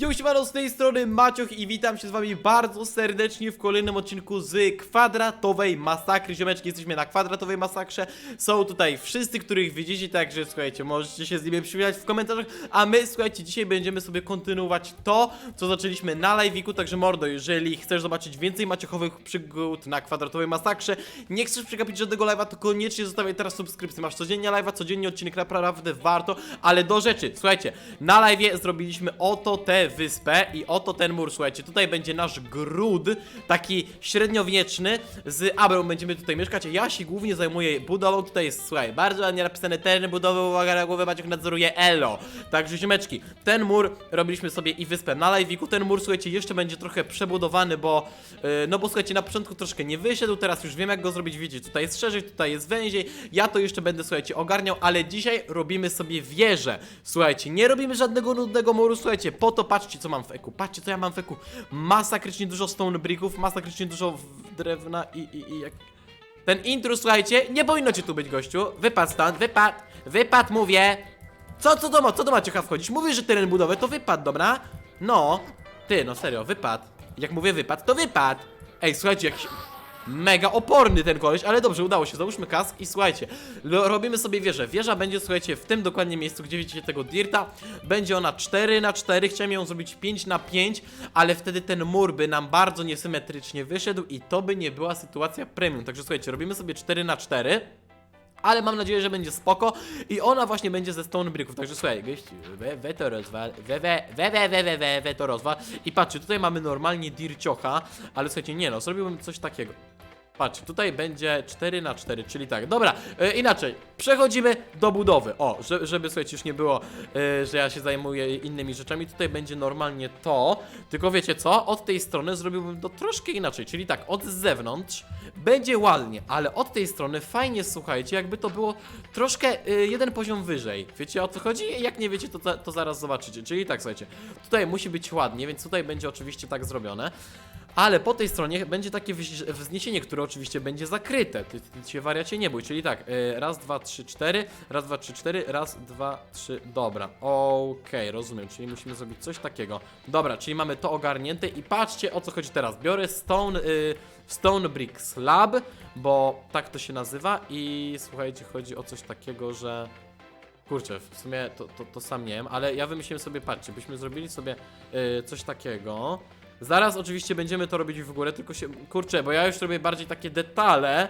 Yo, siemano, z tej strony Macioch i witam się z wami bardzo serdecznie w kolejnym odcinku z kwadratowej masakry. Ziomeczki, jesteśmy na kwadratowej masakrze. Są tutaj wszyscy, których widzicie, także słuchajcie, możecie się z nimi przywitać w komentarzach. A my, słuchajcie, dzisiaj będziemy sobie kontynuować to, co zaczęliśmy na live'iku. Także mordo, jeżeli chcesz zobaczyć więcej maciochowych przygód na kwadratowej masakrze, nie chcesz przegapić żadnego live'a, to koniecznie zostawiaj teraz subskrypcję. Masz codziennie live'a, codziennie odcinek, naprawdę warto. Ale do rzeczy, słuchajcie, na live'ie zrobiliśmy oto tę wyspę i oto ten mur, słuchajcie. Tutaj będzie nasz gród, taki średniowieczny, z Abrą będziemy tutaj mieszkać. Ja się głównie zajmuję budową, tutaj jest, słuchaj, bardzo ładnie napisane tereny budowy, uwaga na głowę, Maciek nadzoruje Elo. Także ziomeczki, ten mur robiliśmy sobie i wyspę na live'iku. Ten mur, słuchajcie, jeszcze będzie trochę przebudowany, bo, yy, no bo słuchajcie, na początku troszkę nie wyszedł, teraz już wiem jak go zrobić, widzicie, tutaj jest szerzej, tutaj jest węziej. Ja to jeszcze będę, słuchajcie, ogarniał, ale dzisiaj robimy sobie wieżę. Słuchajcie, nie robimy żadnego nudnego muru, słuchajcie, po to patrzcie co mam w eku, patrzcie co ja mam w eku. Masakrycznie dużo stone bricków, masakrycznie dużo drewna i, i, i jak... Ten intrus, słuchajcie, nie powinno cię tu być, gościu. Wypad stąd, wypad, wypad mówię. Co, co ma, co to ma ciekaw wchodzić? Mówisz, że teren budowy, to wypad, dobra? No, ty, no serio, wypad. Jak mówię wypad, to wypad. Ej, słuchajcie, jakiś mega oporny ten koleś, ale dobrze, udało się, załóżmy kask i słuchajcie, robimy sobie wieżę. Wieża będzie, słuchajcie, w tym dokładnie miejscu, gdzie widzicie tego dirta, będzie ona 4 na 4 chciałem ją zrobić 5 na 5 ale wtedy ten mur by nam bardzo niesymetrycznie wyszedł i to by nie była sytuacja premium. Także słuchajcie, robimy sobie 4 na 4 ale mam nadzieję, że będzie spoko i ona właśnie będzie ze stone bricków. Także słuchaj, gościu, we, we to rozwal, we, we, we, we, we, we, we, we to rozwal. I patrzcie, tutaj mamy normalnie dirciocha, ale słuchajcie, nie no, zrobiłbym coś takiego. Patrzcie, tutaj będzie 4 na 4 czyli tak. Dobra, e, inaczej, przechodzimy do budowy. O, że, żeby słuchajcie, już nie było, e, że ja się zajmuję innymi rzeczami. Tutaj będzie normalnie to, tylko wiecie co? Od tej strony zrobiłbym to troszkę inaczej, czyli tak, od zewnątrz będzie ładnie, ale od tej strony fajnie, słuchajcie, jakby to było troszkę e, jeden poziom wyżej. Wiecie o co chodzi? Jak nie wiecie, to, to zaraz zobaczycie. Czyli tak, słuchajcie, tutaj musi być ładnie, więc tutaj będzie oczywiście tak zrobione. Ale po tej stronie będzie takie wznie- wzniesienie, które oczywiście będzie zakryte. Ty, ty się wariacie nie bój. Czyli tak, y, raz, dwa, trzy, cztery, raz, dwa, trzy, cztery, raz, dwa, trzy, dobra. Okej, rozumiem, czyli musimy zrobić coś takiego. Dobra, czyli mamy to ogarnięte i patrzcie o co chodzi teraz. Biorę stone, y, stone brick slab, bo tak to się nazywa i słuchajcie, chodzi o coś takiego, że... Kurczę, w sumie to, to, to sam nie wiem, ale ja wymyśliłem sobie, patrzcie, byśmy zrobili sobie y, coś takiego. Zaraz oczywiście będziemy to robić w górę, tylko się, kurczę, bo ja już robię bardziej takie detale,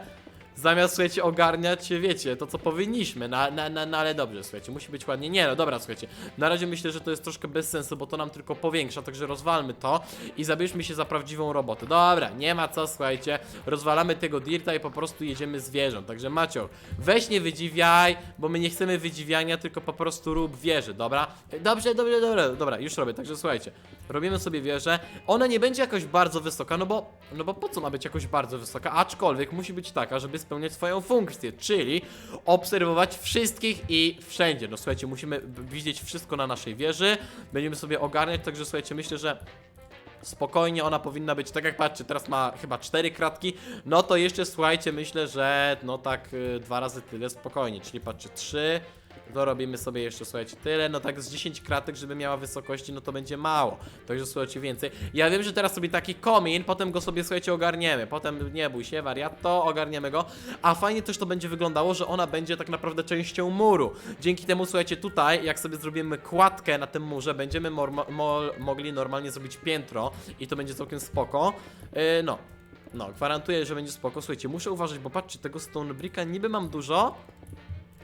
zamiast, słuchajcie, ogarniać, wiecie, to co powinniśmy, no, no, no, no ale dobrze, słuchajcie, musi być ładnie, nie no, dobra, słuchajcie, na razie myślę, że to jest troszkę bez sensu, bo to nam tylko powiększa, także rozwalmy to i zabierzmy się za prawdziwą robotę, dobra, nie ma co, słuchajcie, rozwalamy tego dirta i po prostu jedziemy zwierząt, także Macio, weź nie wydziwiaj, bo my nie chcemy wydziwiania, tylko po prostu rób wieżę, dobra? Dobrze, dobrze, dobra, dobra, już robię, także słuchajcie, robimy sobie wieżę, ona nie będzie jakoś bardzo wysoka, no bo, no bo po co ma być jakoś bardzo wysoka, aczkolwiek musi być taka, żeby spełniać swoją funkcję, czyli obserwować wszystkich i wszędzie. No słuchajcie, musimy widzieć wszystko na naszej wieży, będziemy sobie ogarniać, także słuchajcie, myślę, że spokojnie ona powinna być, tak jak patrzcie, teraz ma chyba cztery kratki, no to jeszcze słuchajcie, myślę, że no tak y, dwa razy tyle spokojnie, czyli patrzcie, 3, Dorobimy sobie jeszcze, słuchajcie, tyle. No tak z 10 kratek, żeby miała wysokości, no to będzie mało. Także słuchajcie, więcej. Ja wiem, że teraz sobie taki komin, potem go sobie, słuchajcie, ogarniemy. Potem, nie bój się, wariat, to ogarniemy go. A fajnie też to będzie wyglądało, że ona będzie tak naprawdę częścią muru. Dzięki temu, słuchajcie, tutaj, jak sobie zrobimy kładkę na tym murze, będziemy mogli normalnie zrobić piętro i to będzie całkiem spoko. Yy, no. No, gwarantuję, że będzie spoko. Słuchajcie, muszę uważać, bo patrzcie, tego stone bricka niby mam dużo,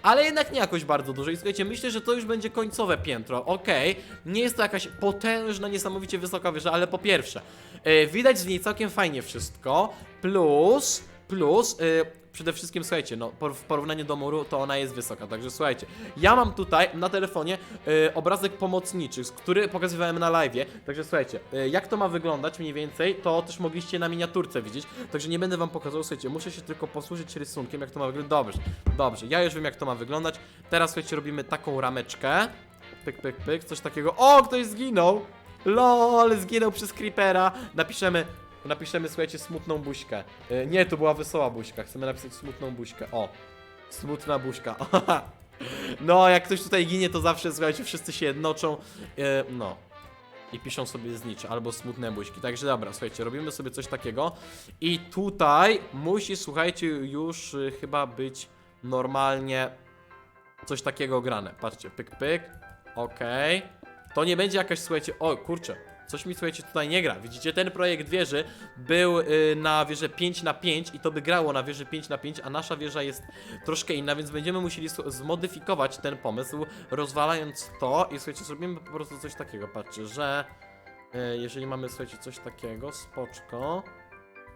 ale jednak nie jakoś bardzo dużo. I słuchajcie, myślę, że to już będzie końcowe piętro. Okej, nie jest to jakaś potężna, niesamowicie wysoka wieża, ale po pierwsze, yy, widać z niej całkiem fajnie wszystko. Plus, plus, yy, przede wszystkim, słuchajcie, no w porównaniu do muru to ona jest wysoka, także słuchajcie, ja mam tutaj na telefonie yy, obrazek pomocniczy, który pokazywałem na live, także słuchajcie, yy, jak to ma wyglądać mniej więcej, to też mogliście na miniaturce widzieć, także nie będę wam pokazał, słuchajcie, muszę się tylko posłużyć rysunkiem, jak to ma wyglądać, dobrze, dobrze, ja już wiem jak to ma wyglądać, teraz słuchajcie, robimy taką rameczkę, pyk, pyk, pyk, coś takiego, o, ktoś zginął, lol, zginął przez creepera, napiszemy Napiszemy, słuchajcie, smutną buźkę. E, nie, to była wesoła buźka. Chcemy napisać smutną buźkę. O. Smutna buźka. No, jak ktoś tutaj ginie, to zawsze, słuchajcie, wszyscy się jednoczą. E, no. i piszą sobie znicze albo smutne buźki. Także dobra, słuchajcie, robimy sobie coś takiego i tutaj musi, słuchajcie, już y, chyba być normalnie coś takiego grane. Patrzcie, pyk, pyk, okej. To nie będzie jakaś, słuchajcie, o kurczę, coś mi, słuchajcie, tutaj nie gra. Widzicie, ten projekt wieży był y, na wieży 5 na 5 i to by grało na wieży 5 na 5 a nasza wieża jest troszkę inna, więc będziemy musieli zmodyfikować ten pomysł, rozwalając to i słuchajcie, zrobimy po prostu coś takiego, patrzcie, że y, jeżeli mamy, słuchajcie, coś takiego, spoczko,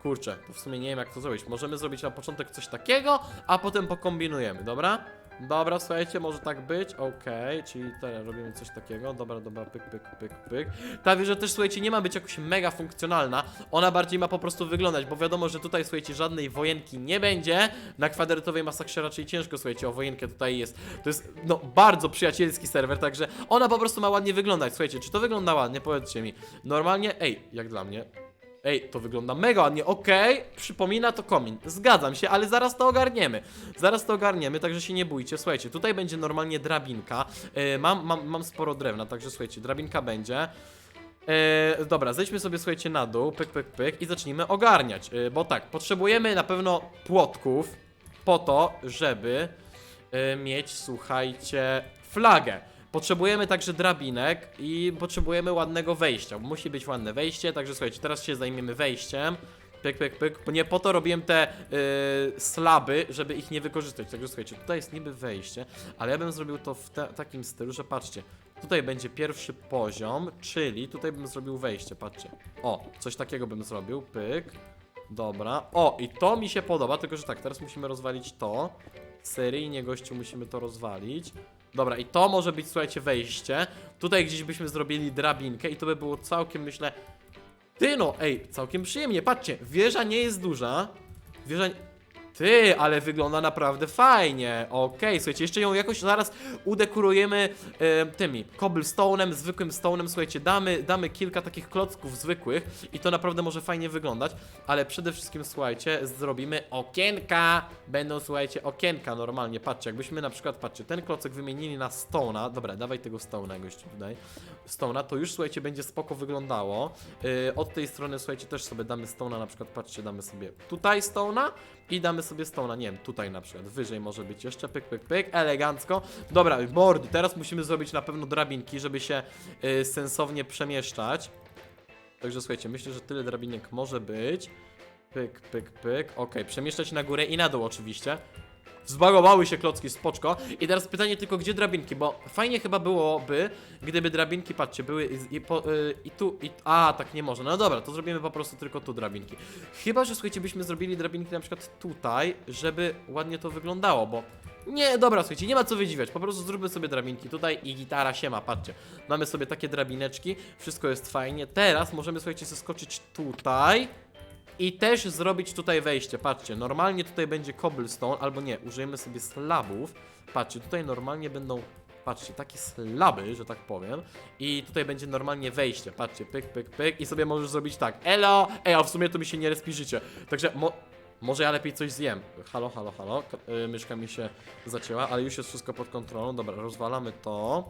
kurczę, to w sumie nie wiem jak to zrobić, możemy zrobić na początek coś takiego, a potem pokombinujemy, dobra? Dobra, słuchajcie, może tak być, okej, czyli teraz robimy coś takiego, dobra, dobra, pyk, pyk, pyk, pyk. Ta wieża też, słuchajcie, nie ma być jakoś mega funkcjonalna, ona bardziej ma po prostu wyglądać, bo wiadomo, że tutaj, słuchajcie, żadnej wojenki nie będzie, na kwadratowej masakrze raczej ciężko, słuchajcie, o wojenkę tutaj jest, to jest, no, bardzo przyjacielski serwer, także ona po prostu ma ładnie wyglądać, słuchajcie, czy to wygląda ładnie, powiedzcie mi, normalnie, ej, jak dla mnie, Ej, to wygląda mega ładnie, okej, przypomina to komin, zgadzam się, ale zaraz to ogarniemy, zaraz to ogarniemy, także się nie bójcie, słuchajcie, tutaj będzie normalnie drabinka, yy, mam, mam, mam sporo drewna, także słuchajcie, drabinka będzie, yy, dobra, zejdźmy sobie, słuchajcie, na dół, pyk, pyk, pyk. I zacznijmy ogarniać, yy, bo tak, potrzebujemy na pewno płotków po to, żeby mieć, słuchajcie, flagę. Potrzebujemy także drabinek i potrzebujemy ładnego wejścia. Musi być ładne wejście, także słuchajcie, teraz się zajmiemy wejściem. Pyk, pyk, pyk. Nie po to robiłem te yy, slaby, żeby ich nie wykorzystać. Także słuchajcie, tutaj jest niby wejście, ale ja bym zrobił to w takim stylu, że patrzcie, tutaj będzie pierwszy poziom, czyli tutaj bym zrobił wejście, patrzcie. O, coś takiego bym zrobił, pyk. Dobra. O, i to mi się podoba, tylko że tak, teraz musimy rozwalić to. Seryjnie, gościu, musimy to rozwalić. Dobra, i to może być, słuchajcie, wejście. Tutaj gdzieś byśmy zrobili drabinkę i to by było całkiem, myślę... Ty no, ej, całkiem przyjemnie. Patrzcie, wieża nie jest duża. Wieża... Ty, ale wygląda naprawdę fajnie. Okej, słuchajcie, jeszcze ją jakoś zaraz udekorujemy e, tymi cobblestone'em, zwykłym stone'em. Słuchajcie, damy, damy kilka takich klocków zwykłych i to naprawdę może fajnie wyglądać. Ale przede wszystkim, słuchajcie, zrobimy okienka. Będą, słuchajcie, okienka normalnie. Patrzcie, jakbyśmy na przykład, patrzcie, ten klocek wymienili na stone'a. Dobra, dawaj tego stone'a, tutaj. Stone'a, to już, słuchajcie, będzie spoko wyglądało. Yy, od tej strony, słuchajcie, też sobie damy stone'a, na przykład, patrzcie, damy sobie tutaj stone'a i damy sobie stone'a, nie wiem, tutaj na przykład, wyżej może być jeszcze, pyk, pyk, pyk, elegancko. Dobra, mordy, teraz musimy zrobić na pewno drabinki, żeby się yy, sensownie przemieszczać. Także słuchajcie, myślę, że tyle drabinek może być. Pyk, pyk, pyk. Okej, przemieszczać na górę i na dół oczywiście. Zbagowały się klocki, spoczko. I teraz pytanie tylko, gdzie drabinki, bo fajnie chyba byłoby, gdyby drabinki, patrzcie, były i, i, po, y, i tu, i... A, tak nie można. No dobra, to zrobimy po prostu tylko tu drabinki. Chyba, że słuchajcie, byśmy zrobili drabinki na przykład tutaj, żeby ładnie to wyglądało, bo... Nie, dobra, słuchajcie, nie ma co wydziwiać, po prostu zróbmy sobie drabinki tutaj i gitara się ma, patrzcie. Mamy sobie takie drabineczki, wszystko jest fajnie. Teraz możemy, słuchajcie, zeskoczyć tutaj. I też zrobić tutaj wejście, patrzcie, normalnie tutaj będzie cobblestone, albo nie, użyjemy sobie slabów, patrzcie, tutaj normalnie będą, patrzcie, takie slaby, że tak powiem, i tutaj będzie normalnie wejście, patrzcie, pyk, pyk, pyk. I sobie możesz zrobić tak, elo, ej, a w sumie to mi się nie respi życie, także mo może ja lepiej coś zjem, halo, halo, halo, K yy, myszka mi się zacięła, ale już jest wszystko pod kontrolą, dobra, rozwalamy to,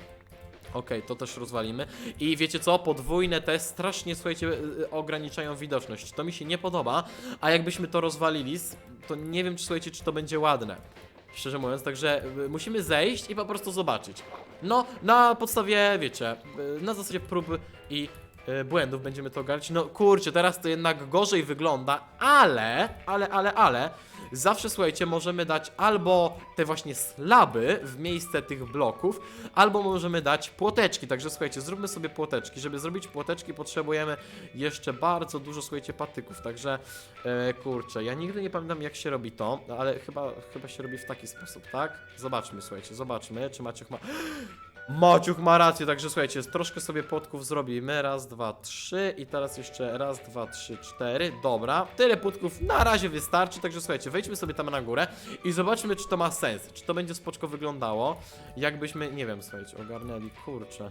Okej, to też rozwalimy. I wiecie co? Podwójne te strasznie, słuchajcie, y, ograniczają widoczność. To mi się nie podoba, a jakbyśmy to rozwalili, to nie wiem, czy słuchajcie, czy to będzie ładne. Szczerze mówiąc, także y, musimy zejść i po prostu zobaczyć. No, na podstawie, wiecie, na zasadzie prób i błędów będziemy to ogarniać. No kurczę, teraz to jednak gorzej wygląda, ale, ale, ale, ale, zawsze słuchajcie, możemy dać albo te właśnie slaby w miejsce tych bloków, albo możemy dać płoteczki. Także słuchajcie, zróbmy sobie płoteczki. Żeby zrobić płoteczki, potrzebujemy jeszcze bardzo dużo, słuchajcie, patyków. Także e, kurczę, ja nigdy nie pamiętam, jak się robi to, ale chyba, chyba się robi w taki sposób, tak? Zobaczmy, słuchajcie, zobaczmy, czy Maciuch ma. Maciuch ma rację, także słuchajcie, troszkę sobie płotków zrobimy. Raz, dwa, trzy i teraz jeszcze raz, dwa, trzy, cztery. Dobra, tyle płotków na razie wystarczy, także słuchajcie, wejdźmy sobie tam na górę i zobaczmy, czy to ma sens, czy to będzie spoczko wyglądało, jakbyśmy, nie wiem, słuchajcie, ogarnęli, kurczę.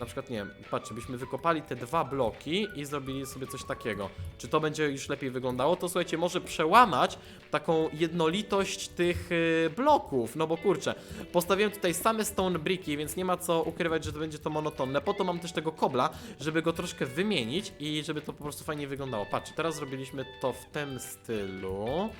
Na przykład, nie wiem, byśmy wykopali te dwa bloki i zrobili sobie coś takiego. Czy to będzie już lepiej wyglądało? To słuchajcie, może przełamać taką jednolitość tych y, bloków, no bo kurczę, postawiłem tutaj same stone bricki, więc nie ma co ukrywać, że to będzie to monotonne. Po to mam też tego kobla, żeby go troszkę wymienić i żeby to po prostu fajnie wyglądało. Patrzcie, teraz zrobiliśmy to w tym stylu.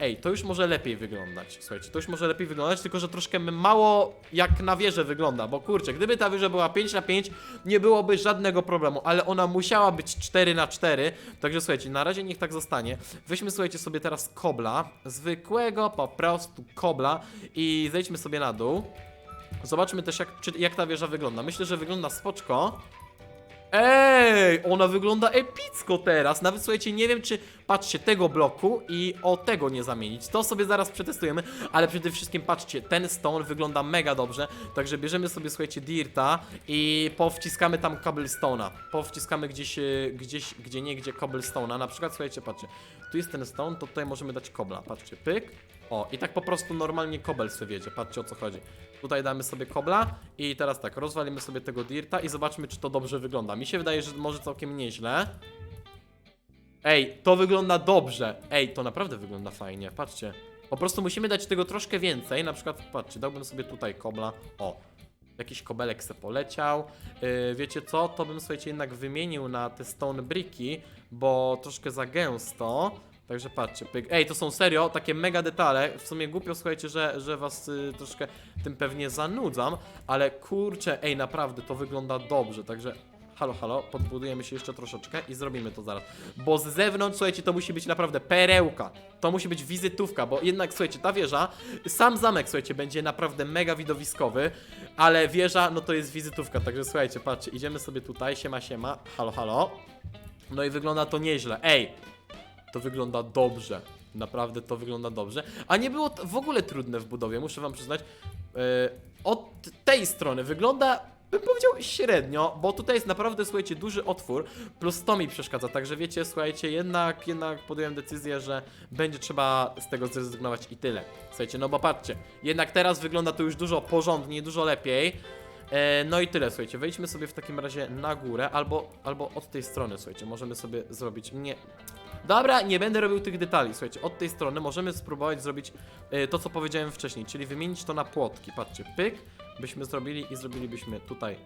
Ej, to już może lepiej wyglądać. Słuchajcie, to już może lepiej wyglądać, tylko że troszkę mało jak na wieżę wygląda, bo kurczę, gdyby ta wieża była 5 na 5, nie byłoby żadnego problemu, ale ona musiała być 4 na 4. Także słuchajcie, na razie niech tak zostanie. Weźmy słuchajcie sobie teraz kobla, zwykłego po prostu kobla i zejdźmy sobie na dół. Zobaczmy też jak, czy, jak ta wieża wygląda. Myślę, że wygląda spoczko. Ej, ona wygląda epicko teraz. Nawet słuchajcie, nie wiem czy patrzcie tego bloku i o tego nie zamienić. To sobie zaraz przetestujemy, ale przede wszystkim patrzcie, ten stone wygląda mega dobrze. Także bierzemy sobie słuchajcie dirta i powciskamy tam cobblestone'a. Powciskamy gdzieś, e, gdzieś, gdzie nie, gdzie cobblestone'a. Na przykład słuchajcie, patrzcie, tu jest ten stone, to tutaj możemy dać kobla. Patrzcie, pyk. O, i tak po prostu normalnie kobel sobie wiedzie. Patrzcie o co chodzi. Tutaj damy sobie kobla i teraz tak, rozwalimy sobie tego dirta i zobaczmy, czy to dobrze wygląda. Mi się wydaje, że może całkiem nieźle. Ej, to wygląda dobrze. Ej, to naprawdę wygląda fajnie, patrzcie. Po prostu musimy dać tego troszkę więcej. Na przykład, patrzcie, dałbym sobie tutaj kobla. O, jakiś kobelek se poleciał. Yy, wiecie co? To bym słuchajcie jednak wymienił na te stone bricki, bo troszkę za gęsto. Także patrzcie, pyk. Ej, to są serio takie mega detale. W sumie głupio słuchajcie, że, że was y, troszkę tym pewnie zanudzam, ale kurczę, ej, naprawdę to wygląda dobrze. Także halo, halo, podbudujemy się jeszcze troszeczkę i zrobimy to zaraz. Bo z zewnątrz, słuchajcie, to musi być naprawdę perełka. To musi być wizytówka, bo jednak, słuchajcie, ta wieża, sam zamek, słuchajcie, będzie naprawdę mega widowiskowy, ale wieża, no to jest wizytówka. Także słuchajcie, patrzcie, idziemy sobie tutaj, siema, siema, halo, halo. No i wygląda to nieźle. Ej, to wygląda dobrze. Naprawdę to wygląda dobrze. A nie było w ogóle trudne w budowie, muszę wam przyznać. Yy, od tej strony wygląda, bym powiedział, średnio, bo tutaj jest naprawdę, słuchajcie, duży otwór, plus to mi przeszkadza, także wiecie, słuchajcie, jednak, jednak podjąłem decyzję, że będzie trzeba z tego zrezygnować i tyle. Słuchajcie, no bo patrzcie, jednak teraz wygląda to już dużo porządniej, dużo lepiej. E, no i tyle, słuchajcie, wejdźmy sobie w takim razie na górę, albo, albo od tej strony, słuchajcie, możemy sobie zrobić, nie... Dobra, nie będę robił tych detali, słuchajcie, od tej strony możemy spróbować zrobić e, to, co powiedziałem wcześniej, czyli wymienić to na płotki, patrzcie, pyk, byśmy zrobili i zrobilibyśmy tutaj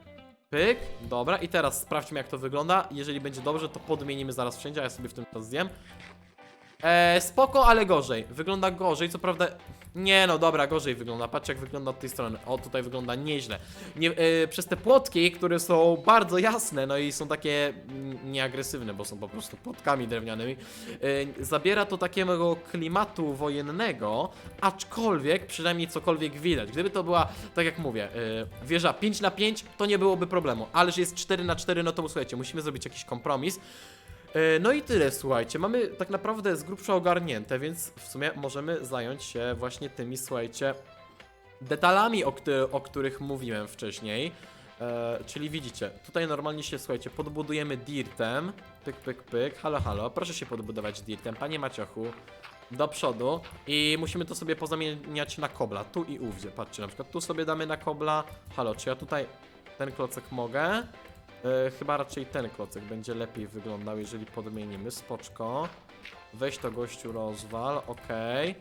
pyk, dobra, i teraz sprawdźmy jak to wygląda, jeżeli będzie dobrze, to podmienimy zaraz wszędzie, a ja sobie w tym czas zjem. E, spoko, ale gorzej. Wygląda gorzej, co prawda. Nie no, dobra, gorzej wygląda. Patrzcie, jak wygląda od tej strony. O, tutaj wygląda nieźle. Nie, e, przez te płotki, które są bardzo jasne, no i są takie nieagresywne, bo są po prostu płotkami drewnianymi, e, zabiera to takiego klimatu wojennego, aczkolwiek przynajmniej cokolwiek widać. Gdyby to była, tak jak mówię, e, wieża 5 na 5 to nie byłoby problemu, ale że jest 4 na 4 no to słuchajcie, musimy zrobić jakiś kompromis. E, No i tyle, słuchajcie. Mamy tak naprawdę z grubsza ogarnięte, więc w sumie możemy zająć się właśnie tymi, słuchajcie, detalami, o, o których mówiłem wcześniej. E, czyli widzicie, tutaj normalnie się, słuchajcie, podbudujemy dirtem. Pyk, pyk, pyk. Halo, halo. Proszę się podbudować dirtem, panie Maciochu. Do przodu i musimy to sobie pozamieniać na kobla, tu i ówdzie. Patrzcie, na przykład tu sobie damy na kobla. Halo, czy ja tutaj ten klocek mogę? E, chyba raczej ten klocek będzie lepiej wyglądał, jeżeli podmienimy. Spoczko. Weź to gościu rozwal, okej.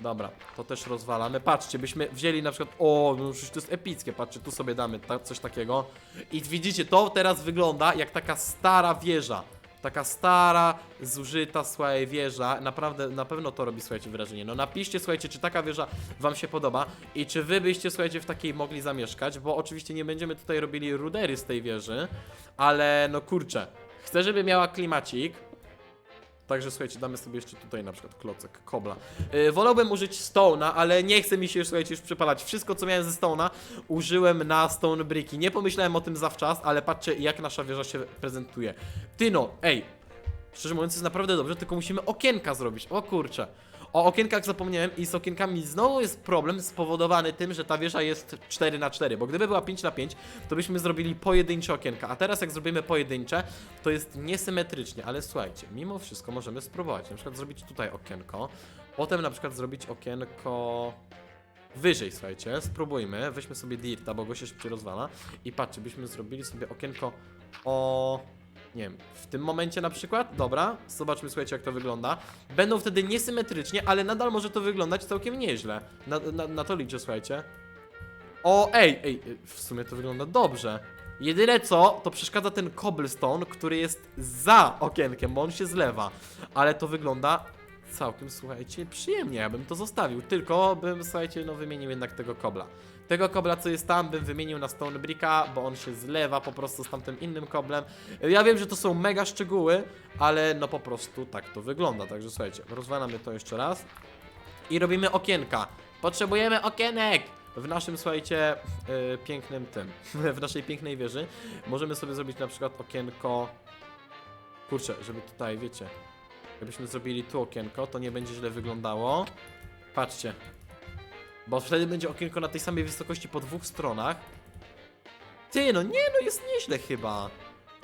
Dobra, to też rozwalamy. Patrzcie, byśmy wzięli na przykład. O, no przecież to jest epickie. Patrzcie, tu sobie damy ta, coś takiego. I widzicie, to teraz wygląda jak taka stara wieża. Taka stara, zużyta, słuchaj, wieża. Naprawdę, na pewno to robi, słuchajcie, wrażenie. No napiszcie, słuchajcie, czy taka wieża wam się podoba i czy wy byście, słuchajcie, w takiej mogli zamieszkać, bo oczywiście nie będziemy tutaj robili rudery z tej wieży, ale no kurczę, chcę, żeby miała klimacik, Także słuchajcie, damy sobie jeszcze tutaj na przykład klocek, kobla. Yy, wolałbym użyć Stone'a, ale nie chce mi się już, słuchajcie, już przypalać. Wszystko, co miałem ze Stone'a, użyłem na Stone Bricki. Nie pomyślałem o tym zawczas, ale patrzcie, jak nasza wieża się prezentuje. Ty no, ej, szczerze mówiąc jest naprawdę dobrze, tylko musimy okienka zrobić. O kurczę. O okienkach zapomniałem i z okienkami znowu jest problem spowodowany tym, że ta wieża jest 4 na 4 bo gdyby była 5 na 5 to byśmy zrobili pojedyncze okienka, a teraz jak zrobimy pojedyncze, to jest niesymetrycznie, ale słuchajcie, mimo wszystko możemy spróbować, na przykład zrobić tutaj okienko, potem na przykład zrobić okienko wyżej, słuchajcie, spróbujmy, weźmy sobie dirta, bo go się szybciej rozwala. I patrzcie, byśmy zrobili sobie okienko o... Nie wiem, w tym momencie na przykład, dobra, zobaczmy, słuchajcie, jak to wygląda. Będą wtedy niesymetrycznie, ale nadal może to wyglądać całkiem nieźle. Na, na, na to liczę, słuchajcie. O, ej, ej, w sumie to wygląda dobrze. Jedyne co, to przeszkadza ten cobblestone, który jest za okienkiem, bo on się zlewa. Ale to wygląda całkiem, słuchajcie, przyjemnie, ja bym to zostawił. Tylko bym, słuchajcie, no wymienił jednak tego kobla. Tego kobla, co jest tam, bym wymienił na stone bricka, bo on się zlewa po prostu z tamtym innym koblem. Ja wiem, że to są mega szczegóły, ale no po prostu tak to wygląda. Także słuchajcie, rozwalamy to jeszcze raz. I robimy okienka. Potrzebujemy okienek! W naszym, słuchajcie, yy, pięknym tym, w naszej pięknej wieży możemy sobie zrobić na przykład okienko... Kurczę, żeby tutaj, wiecie, jakbyśmy zrobili tu okienko, to nie będzie źle wyglądało. Patrzcie. Bo wtedy będzie okienko na tej samej wysokości po dwóch stronach. Ty, no nie, no jest nieźle chyba.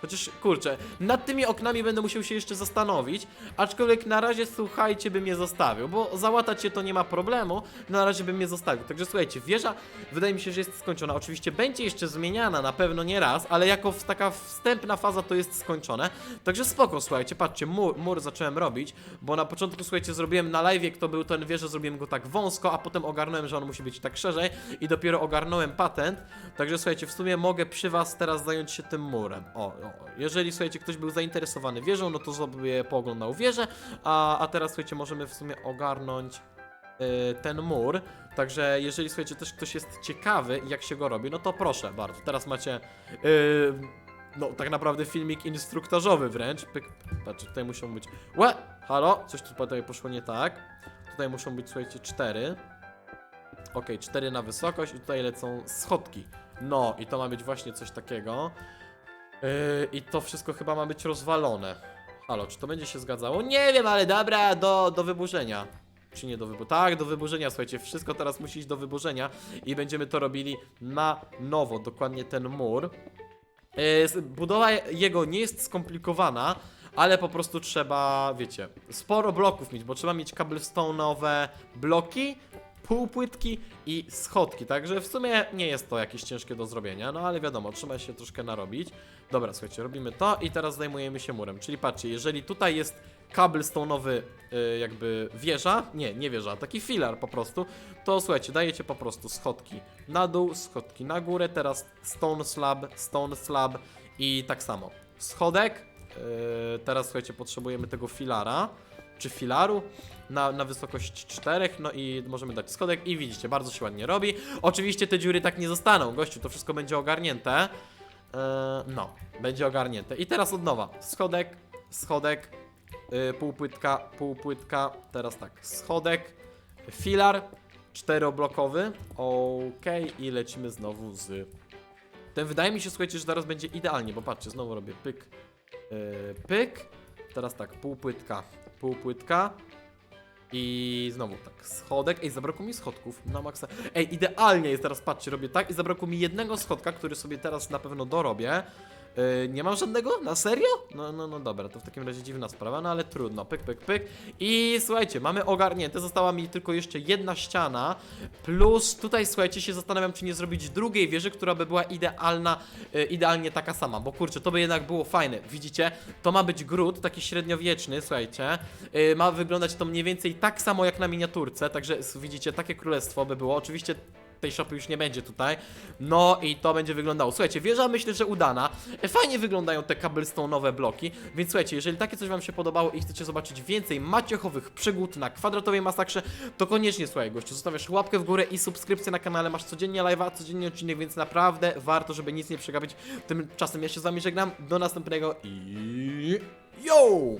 Chociaż, kurczę, nad tymi oknami będę musiał się jeszcze zastanowić, aczkolwiek na razie, słuchajcie, bym je zostawił, bo załatać się to nie ma problemu, na razie bym je zostawił. Także słuchajcie, wieża wydaje mi się, że jest skończona. Oczywiście będzie jeszcze zmieniana, na pewno nie raz, ale jako taka wstępna faza to jest skończone. Także spoko, słuchajcie, patrzcie, mur, mur zacząłem robić, bo na początku, słuchajcie, zrobiłem na live, kto był ten wieżę, zrobiłem go tak wąsko, a potem ogarnąłem, że on musi być tak szerzej i dopiero ogarnąłem patent. Także słuchajcie, w sumie mogę przy was teraz zająć się tym murem. O, o jeżeli słuchajcie, ktoś był zainteresowany wieżą, no to sobie pooglądał wieżę, a, a teraz słuchajcie, możemy w sumie ogarnąć y, ten mur. Także jeżeli słuchajcie, też ktoś jest ciekawy, jak się go robi, no to proszę bardzo. Teraz macie. y, no, tak naprawdę filmik instruktażowy wręcz. Pyk, patrzcie, tutaj muszą być. Łe! Halo? Coś tu tutaj poszło nie tak. Tutaj muszą być, słuchajcie, cztery. Okej, cztery na wysokość i tutaj lecą schodki. No, i to ma być właśnie coś takiego. Yy, I to wszystko chyba ma być rozwalone. Halo, czy to będzie się zgadzało? Nie wiem, ale dobra, do, do wyburzenia. Czy nie do wyburzenia? Tak, do wyburzenia, słuchajcie, wszystko teraz musi iść do wyburzenia i będziemy to robili na nowo, dokładnie ten mur. S- budowa jego nie jest skomplikowana, ale po prostu trzeba, wiecie, sporo bloków mieć, bo trzeba mieć cobblestone'owe bloki, półpłytki i schodki, także w sumie nie jest to jakieś ciężkie do zrobienia, no ale wiadomo, trzeba się troszkę narobić. Dobra, słuchajcie, robimy to i teraz zajmujemy się murem, czyli patrzcie, jeżeli tutaj jest cobblestone'owy y, jakby wieża, nie, nie wieża, taki filar po prostu, to słuchajcie, dajecie po prostu schodki na dół, schodki na górę, teraz stone slab, stone slab i tak samo. Schodek, y, teraz słuchajcie, potrzebujemy tego filara, czy filaru na, na wysokość 4, no i możemy dać schodek i widzicie, bardzo się ładnie robi. Oczywiście te dziury tak nie zostaną, gościu, to wszystko będzie ogarnięte. Eee, no, będzie ogarnięte. I teraz od nowa, schodek, schodek, yy, półpłytka, półpłytka, teraz tak, schodek, filar, czteroblokowy, okej, i lecimy znowu z... Ten wydaje mi się, słuchajcie, że teraz będzie idealnie, bo patrzcie, znowu robię pyk, yy, pyk, teraz tak, półpłytka, półpłytka, i znowu tak, schodek. Ej, zabrakło mi schodków na maksa. Ej, idealnie jest teraz, patrzcie, robię tak i zabrakło mi jednego schodka, który sobie teraz na pewno dorobię. Yy, nie mam żadnego? Na serio? No, no, no dobra, to w takim razie dziwna sprawa, no ale trudno. Pyk, pyk, pyk. I słuchajcie, mamy ogarnięte, została mi tylko jeszcze jedna ściana, plus tutaj, słuchajcie, się zastanawiam, czy nie zrobić drugiej wieży, która by była idealna, yy, idealnie taka sama, bo kurczę, to by jednak było fajne. Widzicie? To ma być gród, taki średniowieczny, słuchajcie. Yy, ma wyglądać to mniej więcej tak samo jak na miniaturce, także widzicie, takie królestwo by było. Oczywiście tej shopy już nie będzie tutaj. No i to będzie wyglądało. Słuchajcie, wieża myślę, że udana. Fajnie wyglądają te cobblestone'owe bloki, więc słuchajcie, jeżeli takie coś wam się podobało i chcecie zobaczyć więcej maciochowych przygód na kwadratowej masakrze, to koniecznie słuchaj gościu, zostawiasz łapkę w górę i subskrypcję na kanale, masz codziennie live'a, codziennie odcinek, więc naprawdę warto, żeby nic nie przegapić. Tymczasem ja się z wami żegnam, do następnego i... Yo!